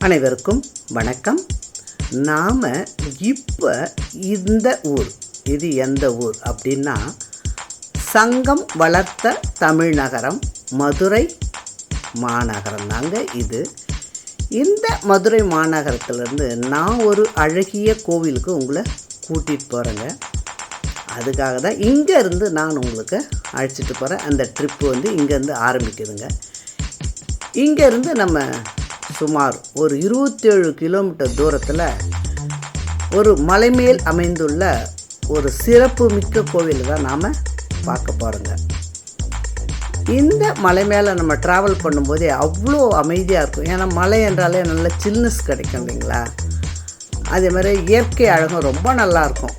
அனைவருக்கும் வணக்கம். நாம் இப்போ இந்த ஊர் இது எந்த ஊர் அப்படின்னா சங்கம் வளர்த்த தமிழ் நகரம் மதுரை மாநகரம் தாங்க இது. இந்த மதுரை மாநகரத்துலேருந்து நான் ஒரு அழகிய கோவிலுக்கு உங்களை கூட்டிகிட்டு போகிறேங்க அதுக்காக தான் இங்கேருந்து நான் உங்களுக்கு அழைச்சிட்டு போகிறேன் அந்த ட்ரிப்பு வந்து இங்கேருந்து ஆரம்பிக்குதுங்க. இங்கேருந்து நம்ம சுமார் ஒரு இருபத்தேழு கிலோமீட்டர் தூரத்தில் ஒரு மலைமேல் அமைந்துள்ள ஒரு சிறப்பு மிக்க கோவில் தான் நாம் பார்க்க போகிறோங்க இந்த மலை மேலே நம்ம ட்ராவல் பண்ணும்போதே அவ்வளோ அமைதியாக இருக்கும். ஏன்னா மலை என்றாலே நல்ல சில்னஸ் கிடைக்கும் இல்லைங்களா? அதே மாதிரி இயற்கை அழகும் ரொம்ப நல்லாயிருக்கும்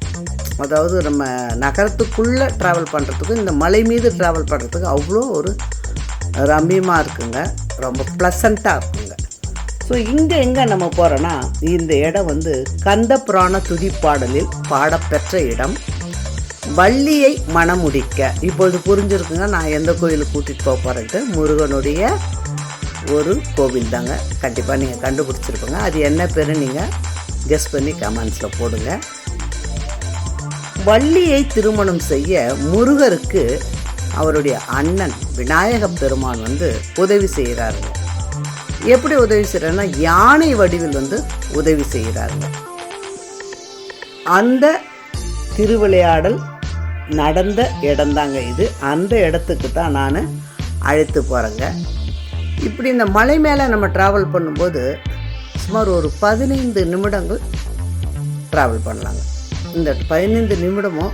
அதாவது நம்ம நகரத்துக்குள்ளே ட்ராவல் பண்ணுறதுக்கும் இந்த மலை மீது ட்ராவல் பண்ணுறதுக்கு அவ்வளோ ஒரு ரம்மியமாக இருக்குங்க. ரொம்ப ப்ளசண்ட்டாக இருக்குங்க. ஸோ இங்கே எங்கே நம்ம போகிறோன்னா இந்த இடம் வந்து கந்த புராண துதிப்பாடலில் பாடப்பெற்ற இடம். வள்ளியை மணமுடிக்க. இப்பொழுது புரிஞ்சிருக்குங்க நான் எந்த கோயிலுக்கு கூட்டிகிட்டு போக போகிறேன்ட்டு முருகனுடைய ஒரு கோவில் தாங்க. கண்டிப்பாக நீங்கள் கண்டுபிடிச்சிருப்பீங்க அது என்ன பேர் நீங்கள் கெஸ் பண்ணி கமெண்ட்ஸில் போடுங்க. வள்ளியை திருமணம் செய்ய முருகருக்கு அவருடைய அண்ணன் விநாயக பெருமான் வந்து உதவி செய்கிறாருங்க எப்படி உதவி செய்கிறாருன்னா யானை வடிவில் வந்து உதவி செய்கிறாருங்க அந்த திருவிளையாடல் நடந்த இடம்தாங்க இது. அந்த இடத்துக்கு தான் நான் அழைத்து போகிறேங்க இப்படி இந்த மலை மேலே நம்ம ட்ராவல் பண்ணும்போது சுமார் ஒரு பதினைந்து நிமிடங்கள் ட்ராவல் பண்ணலாங்க. இந்த பதினைந்து நிமிடமும்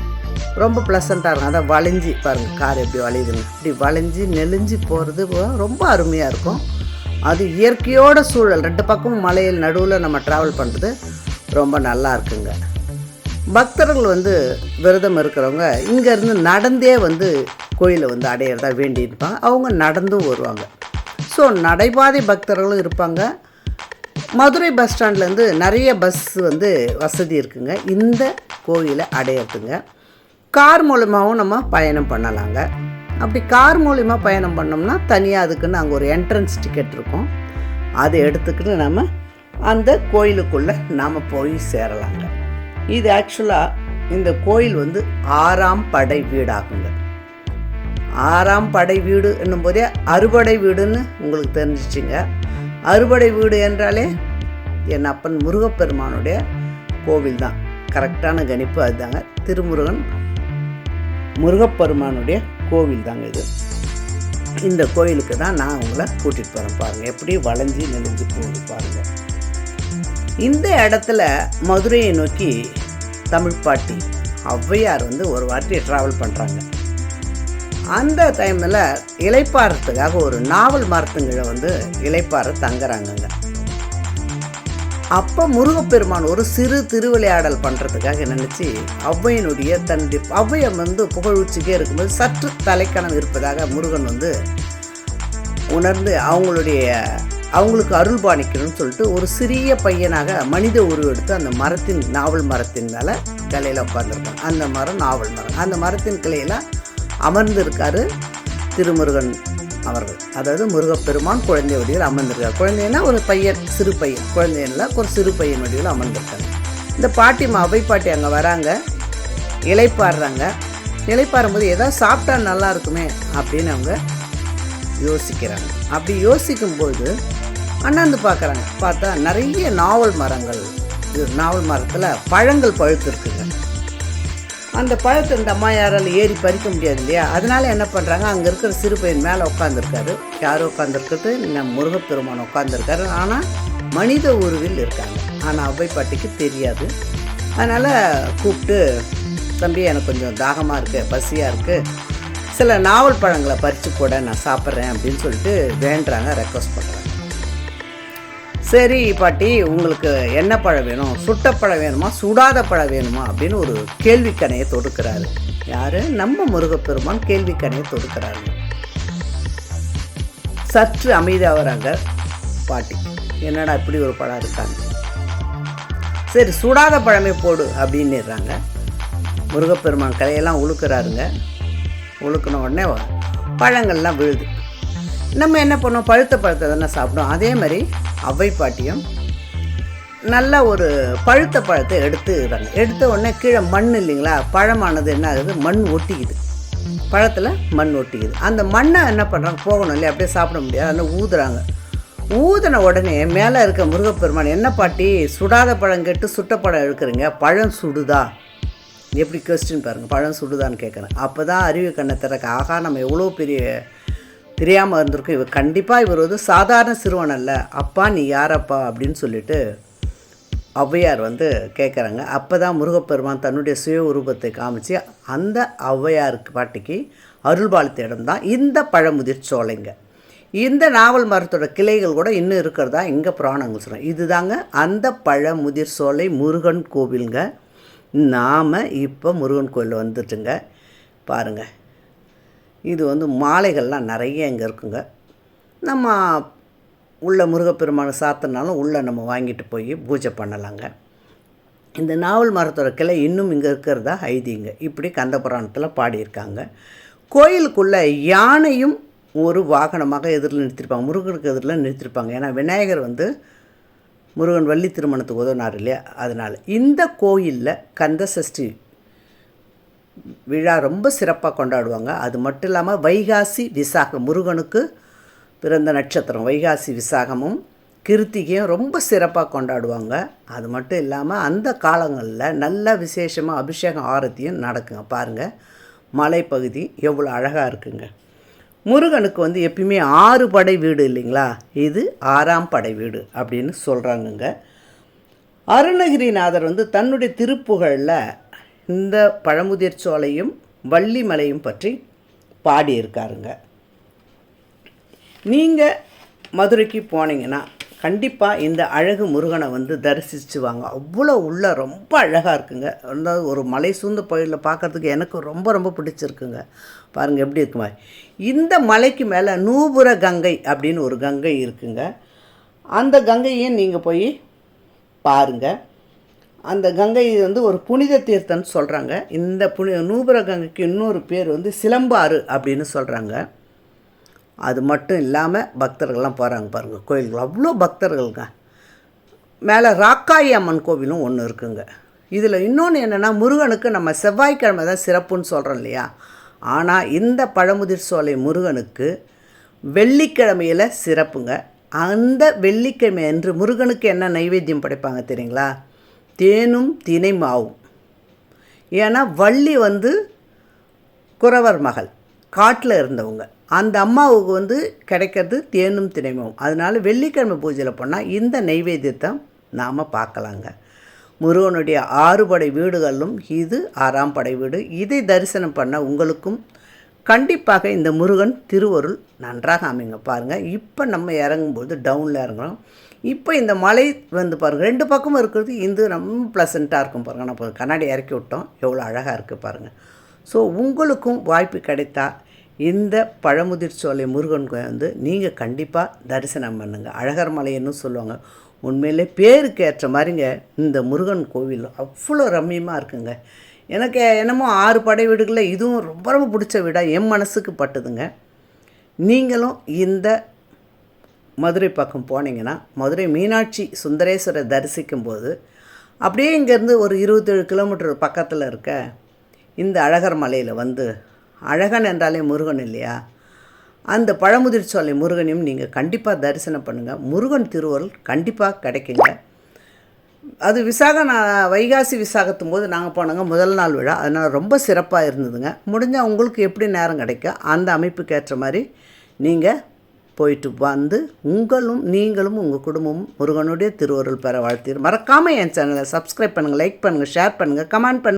ரொம்ப ப்ளசண்ட்டாக இருக்கும். அதான் வளைஞ்சி பாருங்கள் கார் எப்படி வளையுதுங்க இப்படி வளைஞ்சி நெளிஞ்சு போகிறது ரொம்ப அருமையாக இருக்கும். அது இயற்கையோட சூழல். ரெண்டு பக்கமும் மலையில் நடுவில் நம்ம ட்ராவல் பண்ணுறது ரொம்ப நல்லா இருக்குங்க. பக்தர்கள் வந்து விரதம் இருக்கிறவங்க இங்கேருந்து நடந்தே வந்து கோயிலை வந்து அடையிறதா வேண்டியிருப்பாங்க அவங்க நடந்தும் வருவாங்க. ஸோ நடைபாதை பக்தர்களும் இருப்பாங்க. மதுரை பஸ் ஸ்டாண்ட்லேருந்து நிறைய பஸ் வந்து வசதி இருக்குங்க. இந்த கோயிலை அடையிறதுங்க. கார் மூலமாகவும் நம்ம பயணம் பண்ணலாங்க. அப்படி கார் மூலிமா பயணம் பண்ணோம்னா தனியாக அதுக்குன்னு அங்கே ஒரு என்ட்ரன்ஸ் டிக்கெட் இருக்கும். அதை எடுத்துக்கிட்டு நம்ம அந்த கோயிலுக்குள்ளே நாம் போய் சேரலாங்க. இது ஆக்சுவலாக இந்த கோயில் வந்து ஆறாம் படை வீடாகுங்க. ஆறாம் படை வீடு என்னும் போதே அறுபடை வீடுன்னு உங்களுக்கு தெரிஞ்சிச்சிங்க. அறுபடை வீடு என்றாலே என் அப்பன் முருகப்பெருமானுடைய கோவில் தான். கரெக்டான கணிப்பு அதுதாங்க. திருமுருகன் முருகப்பெருமானுடைய கோவில் தாங்க இது. இந்த கோயிலுக்கு தான் நான் உங்களை கூட்டிகிட்டு போகிறேன் பாருங்கள் எப்படி வளைஞ்சி நெளிஞ்சு போகுது பாருங்கள் இந்த இடத்துல மதுரையை நோக்கி தமிழ் பாட்டி ஔவையார் வந்து ஒரு வாட்டி ட்ராவல் பண்ணுறாங்க அந்த டைமில் இலைப்பாறத்துக்காக ஒரு நாவல் மரத்துங்களை வந்து இலைப்பாற தங்குறாங்கங்க. அப்போ முருகப்பெருமான் ஒரு சிறு திருவிளையாடல் பண்ணுறதுக்காக நினச்சி ஔவையினுடைய தன்னுடைய ஔவையை வந்து புகழ்ச்சிக்கே இருக்கும்போது சற்று தலைக்கணம் இருப்பதாக முருகன் வந்து உணர்ந்து அவங்களுடைய அவங்களுக்கு அருள் பாணிக்கணும்னு சொல்லிட்டு ஒரு சிறிய பையனாக மனித உருவெடுத்து அந்த மரத்தின் நாவல் மரத்தின் மேலே கிளையில் உட்காந்துருக்காங்க அந்த மரம் நாவல் மரம். அந்த மரத்தின் கிளையில் அமர்ந்திருக்காரு திருமுருகன் அவர்கள். அதாவது முருகப்பெருமான் குழந்தை வடிவில் அமர்ந்திருக்கார் குழந்தைன்னா ஒரு பையன் சிறு பையன். குழந்தைன்ல ஒரு சிறு பையன் வடிவில் அமர்ந்திருக்காங்க இந்த பாட்டி அவை பாட்டி அங்கே வராங்க. இலைப்பாடுறாங்க இலைப்பாறும்போது ஏதாவது சாப்பிட்டா நல்லா இருக்குமே அப்படின்னு அவங்க யோசிக்கிறாங்க. அப்படி யோசிக்கும்போது அண்ணாந்து பார்க்குறாங்க. பார்த்தா நிறைய நாவல் மரங்கள். இது நாவல் மரத்தில் பழங்கள் பழுத்து இருக்குங்க அந்த பழத்தை இந்த அம்மா யாரால் ஏறி பறிக்க முடியாது இல்லையா? அதனால என்ன பண்ணுறாங்க அங்கே இருக்கிற சிறு பையன் மேலே உட்காந்துருக்காரு யார் உட்காந்துருக்கிறது நம்ம முருகப்பெருமான் உட்காந்துருக்காரு ஆனால் மனித உருவில் இருக்காங்க. ஆனால் அவ்வை பாட்டிக்கு தெரியாது. அதனால் கூப்பிட்டு தம்பி எனக்கு கொஞ்சம் தாகமாக இருக்குது பசியாக இருக்குது சில நாவல் பழங்களை பறித்து போட நான் சாப்பிட்றேன் அப்படின்னு சொல்லிட்டு வேண்டுறாங்க ரெக்வஸ்ட் பண்ணுறாங்க சரி பாட்டி உங்களுக்கு என்ன பழம் வேணும்? சுட்ட பழம் வேணுமா? சுடாத பழம் வேணுமா? அப்படின்னு ஒரு கேள்விக்கணையை தொடுக்கிறாரு. யாரு? நம்ம முருகப்பெருமான் கேள்விக்கணையை தொடுக்கிறாரு. சற்று அமைதியாக வராங்க பாட்டி. என்னடா இப்படி ஒரு பழம் இருக்காங்க? சரி சுடாத பழமே போடு அப்படின்னுறாங்க. முருகப்பெருமான் கலையெல்லாம் உழுக்கிறாருங்க. உழுக்கின உடனே பழங்கள்லாம் விழுது. நம்ம என்ன பண்ணோம் பழுத்த பழத்தை தானே சாப்பிடும் அதே மாதிரி அவ்வை பாட்டியும் நல்ல ஒரு பழுத்த பழத்தை எடுத்துறாங்க எடுத்த உடனே கீழே மண் இல்லைங்களா? பழமானது என்ன ஆகுது? மண் ஒட்டிக்குது. பழத்தில் மண் ஒட்டிக்குது. அந்த மண்ணை என்ன பண்ணுறாங்க போகணும் இல்லையா? அப்படியே சாப்பிட முடியாது. அதனால் ஊதுறாங்க. ஊதின உடனே மேலே இருக்க முருகப்பெருமான் என்ன பாட்டி? சுடாத பழம் கெட்டு சுட்ட பழம் எடுக்கிறீங்க? பழம் சுடுதா? எப்படி கொஸ்டின் பாருங்கள் பழம் சுடுதான்னு கேட்குறேன் அப்போ தான் அறிவு கண்ணை திறக்க ஆகா நம்ம எவ்வளோ பெரிய தெரியாமல் இருந்திருக்கும். இவர் கண்டிப்பாக இவர் வந்து சாதாரண சிறுவன் அல்ல. அப்பா நீ யாரப்பா? அப்படின்னு சொல்லிட்டு ஔவையார் வந்து கேட்குறாங்க அப்போ தான் முருகப்பெருமான் தன்னுடைய சுய உருவத்தை காமிச்சு அந்த ஔவையாருக்கு பாட்டிக்கு அருள்பாலித்த இடம் தான் இந்த பழமுதிர் சோலைங்க. இந்த நாவல் மரத்தோட கிளைகள் கூட இன்னும் இருக்கிறதா? இங்கே புராணங்கள் சொல்கிறோம் இதுதாங்க அந்த பழமுதிர் சோலை முருகன் கோவிலுங்க. நாம் இப்போ முருகன் கோயிலில் வந்துட்டுங்க. பாருங்கள் இது வந்து மாலைகள்லாம் நிறைய இங்கே இருக்குங்க. நம்ம உள்ள முருகப்பெருமானை சாத்தினாலும் உள்ளே நம்ம வாங்கிட்டு போய் பூஜை பண்ணலாங்க. இந்த நாவல் மரத்தோட கிளை இன்னும் இங்கே இருக்கிறதா ஐதீங்க இப்படி கந்த புராணத்தில் பாடியிருக்காங்க. கோயிலுக்குள்ளே யானையும் ஒரு வாகனமாக எதிரில் நிறுத்திருப்பாங்க. முருகனுக்கு எதிரில் நிறுத்திருப்பாங்க. ஏன்னா விநாயகர் வந்து முருகன் வள்ளி திருமணத்துக்கு உதவினார் இல்லையா? அதனால் இந்த கோயிலில் கந்த சஷ்டி விழா ரொம்ப சிறப்பாக கொண்டாடுவாங்க. அது மட்டும் இல்லாமல் வைகாசி விசாகம் முருகனுக்கு பிறந்த நட்சத்திரம் வைகாசி விசாகமும் கிருத்திகையும் ரொம்ப சிறப்பாக கொண்டாடுவாங்க. அது மட்டும் இல்லாமல் அந்த காலங்களில் நல்ல விசேஷமாக அபிஷேகம் ஆரத்தியும் நடக்குங்க. பாருங்கள் மலைப்பகுதி எவ்வளோ அழகாக இருக்குங்க. முருகனுக்கு வந்து எப்பயுமே ஆறு படை வீடு இல்லைங்களா? இது ஆறாம் படை வீடு அப்படின்னு சொல்கிறாங்கங்க அருணகிரிநாதர் வந்து தன்னுடைய திருப்புகழில் இந்த பழமுதிர் சோலையும் வள்ளிமலையும் பற்றி பாடியிருக்காருங்க. நீங்கள் மதுரைக்கு போனீங்கன்னா கண்டிப்பாக இந்த அழகு முருகனை வந்து தரிசிச்சுவாங்க அவ்வளோ உள்ள ரொம்ப அழகாக இருக்குங்க. அதாவது ஒரு மலை சூழ்ந்த பகுதியில் பார்க்குறதுக்கு எனக்கு ரொம்ப ரொம்ப பிடிச்சிருக்குங்க. பாருங்கள் எப்படி இருக்குமா இந்த மலைக்கு மேலே நூபுர கங்கை அப்படின்னு ஒரு கங்கை இருக்குங்க. அந்த கங்கையும் நீங்கள் போய் பாருங்கள் அந்த கங்கை வந்து ஒரு புனித தீர்த்தம்னு சொல்கிறாங்க இந்த புனி நூபுர கங்கைக்கு இன்னொரு பேர் வந்து சிலம்பாறு அப்படின்னு சொல்கிறாங்க அது மட்டும் இல்லாமல் பக்தர்கள்லாம் போகிறாங்க பாருங்கள் கோயில்கள். அவ்வளோ பக்தர்களுங்க. மேலே ராக்காயி அம்மன் கோவிலும் ஒன்று இருக்குங்க. இதில் இன்னொன்று என்னென்னா முருகனுக்கு நம்ம செவ்வாய்க்கிழமை தான் சிறப்புன்னு சொல்கிறோம் இல்லையா? ஆனால் இந்த பழமுதிர் சோலை முருகனுக்கு வெள்ளிக்கிழமையில் சிறப்புங்க. அந்த வெள்ளிக்கிழமை அன்று முருகனுக்கு என்ன நைவேத்தியம் படைப்பாங்க தெரியுங்களா? தேனும் தினை மாவும் ஏன்னா வள்ளி வந்து குறவர் மகள் காட்டில் இருந்தவங்க. அந்த அம்மாவுக்கு வந்து கிடைக்கிறது தேனும் தினைமாவும். அதனால் வெள்ளிக்கிழமை பூஜையில் போனால் இந்த நைவேத்தியத்தை நாம் பார்க்கலாங்க. முருகனுடைய ஆறு படை வீடுகளிலும் இது ஆறாம் படை வீடு. இதை தரிசனம் பண்ண உங்களுக்கும் கண்டிப்பாக இந்த முருகன் திருவருள் நன்றாக அமைங்க. பாருங்கள் இப்போ நம்ம இறங்கும்போது டவுனில் இறங்குறோம். இப்போ இந்த மலை வந்து பாருங்கள் ரெண்டு பக்கமும் இருக்கிறது. இது ரொம்ப ப்ளசண்ட்டாக இருக்கும் பாருங்கள் நம்ம கண்ணாடி இறக்கி விட்டோம். எவ்வளோ அழகாக இருக்குது பாருங்கள் ஸோ உங்களுக்கும் வாய்ப்பு கிடைத்தா இந்த பழமுதிர் சோலை முருகன் கோயில் வந்து நீங்கள் கண்டிப்பாக தரிசனம் பண்ணுங்கள் அழகர் மலைன்னு சொல்லுவாங்க. உண்மையிலே பேருக்கு ஏற்ற மாதிரிங்க இந்த முருகன் கோவில் அவ்வளோ ரம்மியமாக இருக்குங்க. எனக்கு என்னமோ ஆறு படை வீடுகளில் இதுவும் ரொம்ப ரொம்ப பிடிச்ச வீடாக என் மனசுக்கு பட்டுதுங்க. நீங்களும் இந்த மதுரை பக்கம் போனீங்கன்னா மதுரை மீனாட்சி சுந்தரேஸ்வரர் தரிசிக்கும் போது அப்படியே இங்கேருந்து ஒரு இருபத்தேழு கிலோமீட்டர் பக்கத்தில் இருக்க இந்த அழகர் மலையில் வந்து அழகன் என்றாலே முருகன் இல்லையா? அந்த பழமுதிர் சோலை முருகனையும் நீங்கள் கண்டிப்பாக தரிசனம் பண்ணுங்கள் முருகன் திருவருள் கண்டிப்பாக கிடைக்குங்க. அது விசாக நான் வைகாசி விசாகத்தும் போது நாங்கள் போனோங்க முதல் நாள் விழா. அதனால் ரொம்ப சிறப்பாக இருந்ததுங்க. முடிஞ்சால் உங்களுக்கு எப்படி நேரம் கிடைக்கும் அந்த அமைப்புக்கு ஏற்ற மாதிரி நீங்கள் போயிட்டு வந்து உங்களும் நீங்களும் உங்கள் குடும்பமும் முருகனுடைய திருவருள் பெற வாழ்த்தீர். மறக்காமல் என் சேனலை சப்ஸ்கிரைப் பண்ணுங்கள் லைக் பண்ணுங்கள் ஷேர் பண்ணுங்கள் கமெண்ட் பண்ணுங்கள்